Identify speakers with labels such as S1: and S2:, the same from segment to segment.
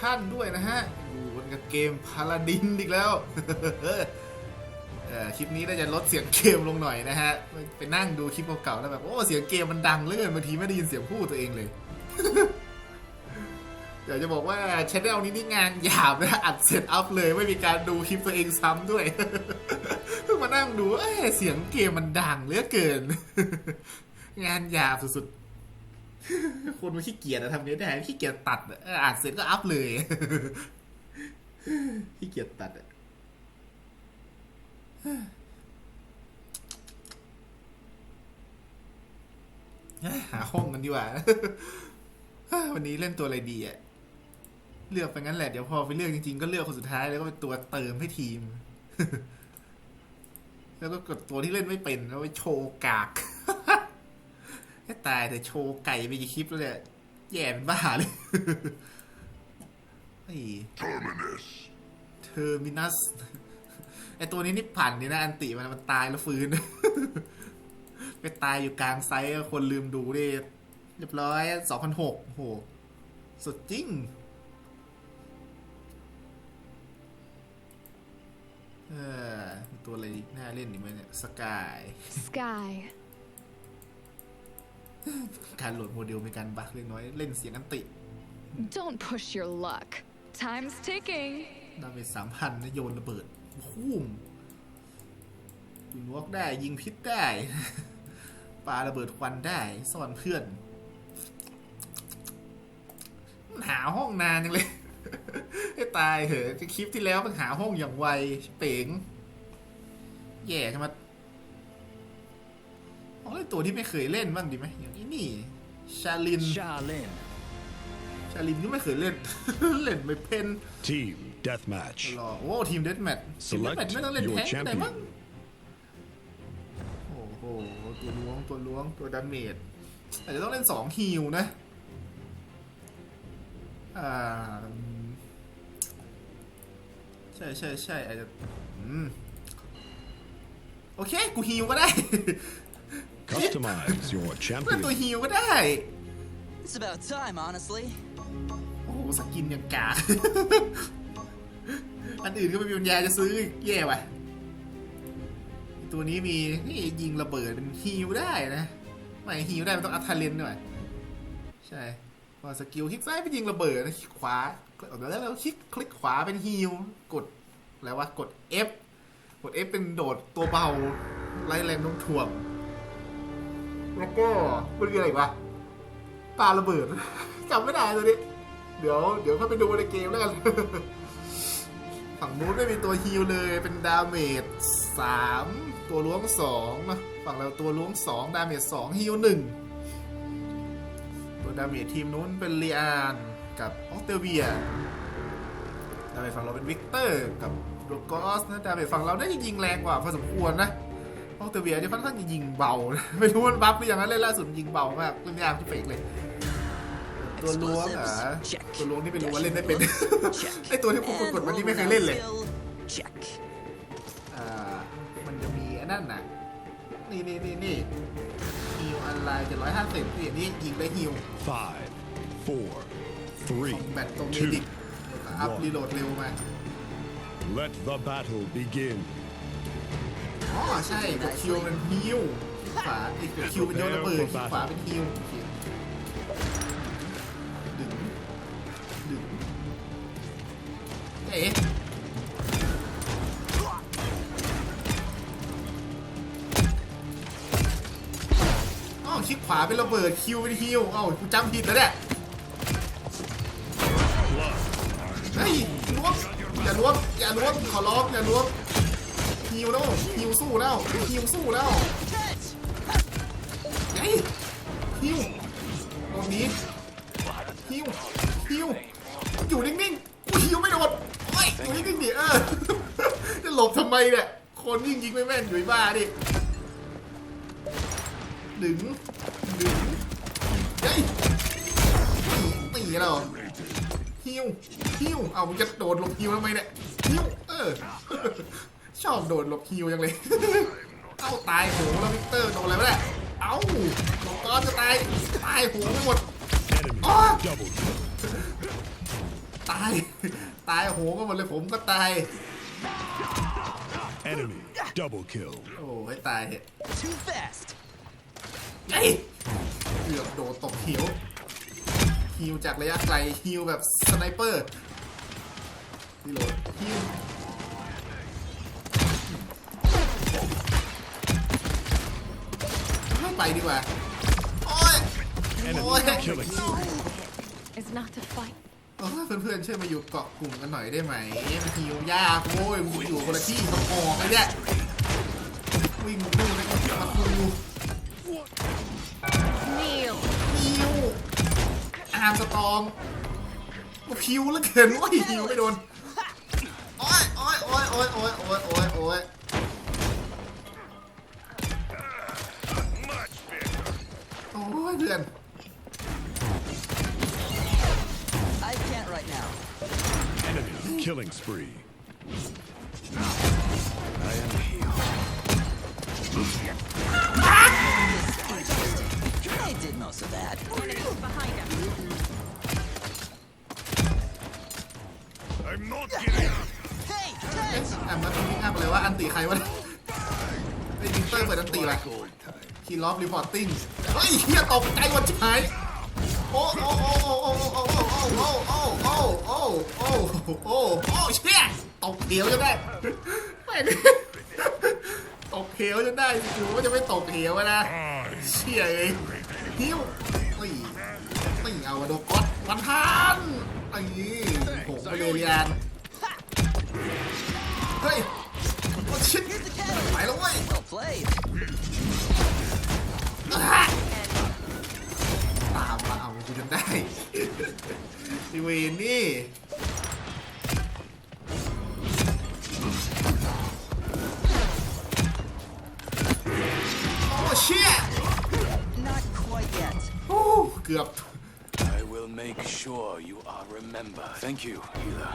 S1: ท่านด้วยนะฮะอยู่บนกับเกมพาลาดินอีกแล้วเออคลิปนี้น่าจะลดเสียงเกมลงหน่อยนะฮะ ไปนั่งดูคลิปเก่าๆแล้วแบบโอ้เสียงเกมมันดังเลื่อนบางทีไม่ได้ยินเสียงพูดตัวเองเลยอยากจะบอกว่าชแนลนี้นี่งานหยาบนะอัดเสร็จอัพเลยไม่มีการดูคลิปตัวเองซ้ำด้วยเพิ่งมานั่งดูเอ้เสียงเกมมันดังเหลือเกิน งานหยาบสุดๆ คนมันขี้เกียจอะทำนี้ได้ขี้เกียจตัดอะเอออัดเสร็จก็อัพเลยขี้เกียจตัดอะหาห้องกันดีกว่า วันนี้เล่นตัวอะไรดีอะเลือกไปงั้นแหละ เดี๋ยวพอไปเลือกจริงๆ ก็เลือกคนสุดท้ายแล้วก็เป็นตัวเติมให้ทีม แล้วก็กดตัวที่เล่นไม่เป็นแล้วไปโชว์กาก ให้ตายแต่โชว์ไก่ไปกี่คลิปแล้วเนี่ยแย่เป็นบ้าเลยไอ้
S2: Terminus.
S1: เทอร์มินัสไอตัวนี้นี่ผ่านนี่นะ อันติมันมันตายแล้วฟื้น ไปตายอยู่กลางไซต์คนลืมดูดิเรียบร้อยสองพันหกโห สุดจริงเออมีตัวอะไรอีกน่าเล่นอีกไหมเนี่ยสกาย
S3: Sky.
S1: กา รโหลดโมเดลมีการบักเล็กน้อยเล่นเสียงอันติ
S3: Don't push your luck. Time's ticking.
S1: ดาเมจสามพันนะโยนระเบิดพุ่มยิงวอกได้ยิงพิษได้ปาระเบิดควันได้ซ่อนเพื่อน หาห้องนานจังเลยให้ตายเหอะคลิปที่แล้วมันหาห้องอย่างไวเป๋งแย่ใช่ไหม เอาเล่นตัวที่ไม่เคยเล่นบ้างดีไหมอย่างนี้นี่ชาลิน
S4: Shaolin.
S1: ชาลินก็ไม่เคยเล่น เล่นไม่เป็น
S2: Team Deathmatch.
S1: รอโอ้ทีมเดสแมททีมเดส
S2: Select
S1: แมทไม่ต้องเล่น
S2: your
S1: แท้งก็ได้
S2: champion
S1: มั้งโอ้โหตัวล้วงตัวล้วงตัวดาเมจอาจจะต้องเล่นสองฮิลนะอ่าใช่ใช่ใช่อาจจะอืมโอเค กูฮิลก็ได้
S2: Customize your
S1: เล่นตัว
S2: champion.
S1: ฮิลก็ได้
S5: It's about time, honestly.
S1: โอ้โหสกินยังกาก อันอื่นก็ไม่มีปัญญาจะซื้ออีกแย่ว่ะ ตัวนี้มีนี่ยิงระเบิดเป็นฮิลได้นะ ไม่ฮิลได้มันต้องอัพทาเลนด้วย ใช่พอสกิลคลิกซ้ายเป็นยิงระเบิดนะคลิกขวาแล้วแล้วคลิกคลิกขวาเป็นฮิลกดแล้วว่ากด F กด F เป็นโดดตัวเบาไล่แรงโน้มถ่วง แล้วก็มันมีออะไรอีกวะปลาระเบิด จำไม่ได้ตัวนี้เดี๋ยวเดี๋ยวเข้าไปดูในเกมแล้วกัน ฝั่งนู้นไม่มีตัวฮิลเลยเป็นดาเมจสามตัวล้วงสองนะฝั่งเราตัวล้วงสองดาเมจสองฮิลหนึ่งตัวดาเมจทีมนู้นเป็นเลียนกับออสเตรเวียดาเมจฝั่งเราเป็นวิกเตอร์กับโรกอสนะดาเมจฝั่งเราได้ยิงแรงกว่าพอสมควรนะ ออสเตรเวียนี่ค่อนข้างจะยิงเบานะไม่รู้มันบัฟหรือยังนะเล่นล่าสุดยิงเบามากเล่นยากที่เฟกเลย ตัวล้วงเหรอะ
S5: Check.
S1: ตัวล้วงนี่ไม่รู้ว่าเล่นได้เป็น
S5: Check.
S1: ไอตัวที่ผมก
S5: And
S1: ดๆมันนี่ไม่เคย
S5: Wolverine
S1: เล่นเลย
S5: skill. Check.
S1: อ่ามันจะมีอันนั่นน่ะ นี่นี่นี่นี่ฮิวออนไลน์จะร้อยห้าสิบนี่นี่ยิงได้ฮิว
S2: Five, four,
S1: ข
S2: three,
S1: องแบตตรงเม
S2: two.
S1: ดิกอัพรีโหลดเร็วมา
S2: Let the battle begin.
S1: อ๋อใช่กดคิวเป็นฮิวคลิกขวาอีกกดคิวเป็นโยนระเบิดคลิกขวาเป็นฮิวโอเคดึงดึงเอ๊ะอ๋อคลิกขวาเป็นระเบิดคิวเป็นฮิวเอ้ากูจำผิดแล้วเนี่ยเฮ้ยล้วงอย่าล้วงอย่าล้วงขอร้องอย่าล้วง ฮิวแล้วฮิวสู้แล้วฮิวสู้แล้วไงฮิวตรงนี้ฮิวฮิวอยู่นิ่งๆกูฮิวไม่โดนโอ้ยอยู่นิ่งๆดิเออจะหลบทำไมเนี่ยคนยิงยิงไม่แม่นอยู่บ้าดิดึงดึงเฮ้ยตีแล้วฮิวฮิวเอาจะโดดหลบฮิวทำไมเนี่ยฮิวเออ ชอบโดดหลบฮิวจังเลย เอาตายโหงแล้ววิกเตอร์โดนอะไรไม่ได้เอาหลบก้อนจะตาย ตายโหงไปหมด
S2: Enemy
S1: Ah!
S2: double kill.
S1: ตาย ตายโหก็หมดเลยผมก็ตาย
S2: Enemy double kill.
S1: โอ้ให้ตายเถอะ
S5: Too fast.
S1: ไอ้เกือบโดดตกหิวฮิวจากระยะไกลฮิวแบบสไนเปอร์นี่โหลดฮิว ไม่ไปดีกว่า โอ้ย
S2: Enemy
S1: Ôi.
S2: killing spree.
S3: Is not to fight.
S1: เออเพื่อนๆช่วยมาอยู่เกาะกลุ่มกันหน่อยได้ไหมมันหิวยากโว้ยมึงอยู่คนละที่สมองไอ้เนี่ยวิ่งดูนะมาคู
S3: Kneel.
S1: พิวอาร์มสตรองโอ้พิวแล้วเกินว่าหิวไม่โดนโอ้ยโอ้ยโอ้ยโอ้ยโอ้ยโอ้ยโอ้ยโอ้ย โอ้ยเพื่อน
S5: I can't right now.
S2: Enemy killing spree.
S1: อกรีพอร์ติ้งเฮ้ยเฮียตกใจหมดชิบหายโอ้โอ้โอ้โอ้โอ้โอ้โอ้โอ้โอ้โอ้โอ้โอ้โอ้เชี่ยตกเหวจนได้ไม่ตกเหวจนได้สิว่าจะไม่ตกเหวอะนะเชี่ยเองหิวไม่ไม่เอาโดนก๊อตวันทันไอ้ผมไปเลยเรียนเฮ้ยโอ้ชิด
S5: Here's the catalyst.
S1: ไปแล้วเว้ย ตามมาเอากูจนได้ ดิเวนนี่ โอ้เชี่ย
S5: Not quite yet.
S1: โอ้เกือบ
S4: I will make sure you are remembered. Thank you, healer.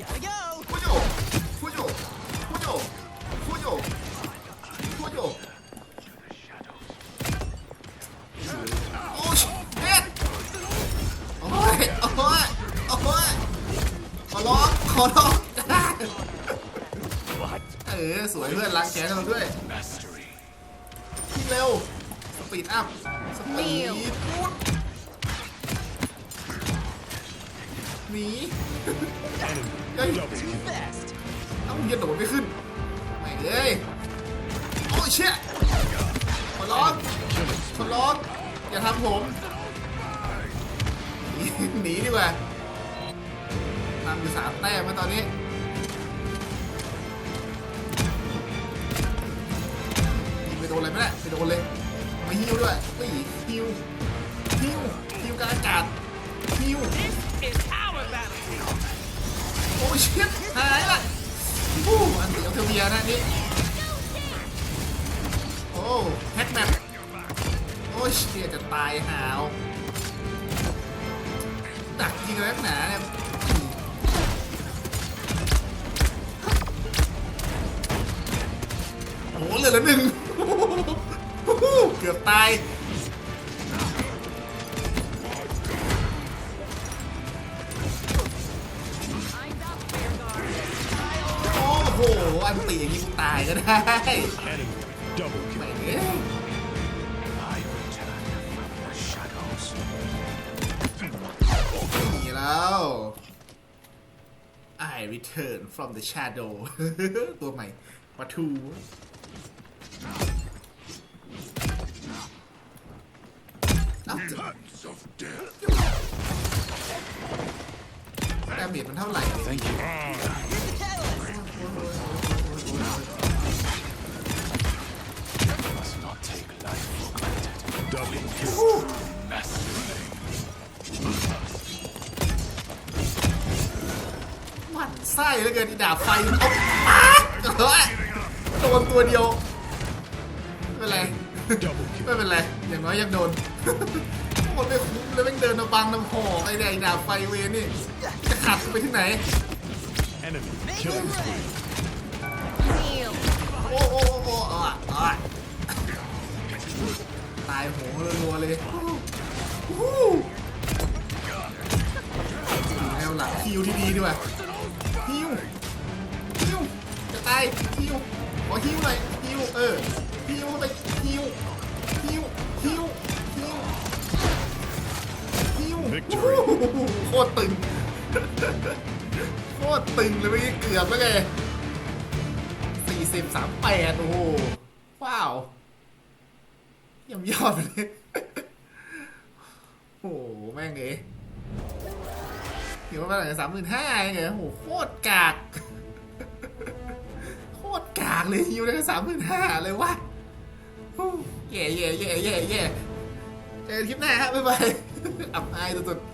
S5: Gotta go.
S1: ฟูโย ฟูโยโอ้ชิเด็ดโอ้ยโอ้ยโอ้ยขอร้องขอร้องเออสวยเพื่อนล้างแขนให้เราด้วย
S4: Mastery.
S1: วิ่งเร็วสปีดอัพสปีดพูดหนี
S2: Enemy
S1: Ê.
S2: double
S5: Too
S2: kill.
S5: fast.
S1: เอ้ามึงจะโดดไม่ขึ้นไม่งเลยโอ้ยเชี่ยขอร้อง
S2: Killing
S1: ขอร้องอย่าทำผมหนีดีกว่าทำอยู่สามแต้มมาตอนนี้ยิงไปโดนอะไรไม่ได้ไปโดนเลยมาฮิวด้วยไม่ฮิวฮิวฮิวกางอากาศฮิวโอ้ยเชิดหายละโอ้อันติเอาเทเวียนะนี่ แฮกแมปโอ้ยเชี่ยจะตายหาวดักยิงแล้วหนาเนี่ยโอ้โหเหลือละหนึ่งเกือบตายโอ้โหอันตีอย่างนี้กูตายก็ได้
S4: return from the
S1: shadow ตัวใหม่ปะทูเอ้า
S2: Hands of death.
S1: ดาเมจมันเท่าไหร่
S4: Thank you.
S1: ไส้แล้วเกินดาบไฟเกโดนตัวเดียวไม่เป็นไรไม่เป็นไรอย่างน้อยยังโดนหมดไปคุ้มแล้วแม่งเดินมาบังน้ำหอไอ้แดงดาบไฟเวนี่จะขัดไปที่ไหนโอ้โอ้โอ้อ่ตายโหรัวเลยแนวหลักคิวที่ดีด้วย ฮิวฮิวจะตายฮิวขอฮิวหน่อยฮิวเออฮิวเข้าไปฮิวฮิวฮิวฮิวฮิว
S2: Victory
S1: โอ้โหโคตรตึงโคตรตึงเลยเมื่อกี้เกือบแล้วไงสี่สิบสามแปดโอ้โหว้าวเยี่ยมยอดไปเลยโอ้โหแม่งเอ๋ เดี๋ยวมาหลังสามหมื่นห้าเองโอ้โหโคตรกาก โคตรกากเลยฮิวได้สามหมื่นห้าเลยวะฮู้แย่แย่แย่แย่แย่เจอกันคลิปหน้าครับบ๊ายบายอับอายสุดๆ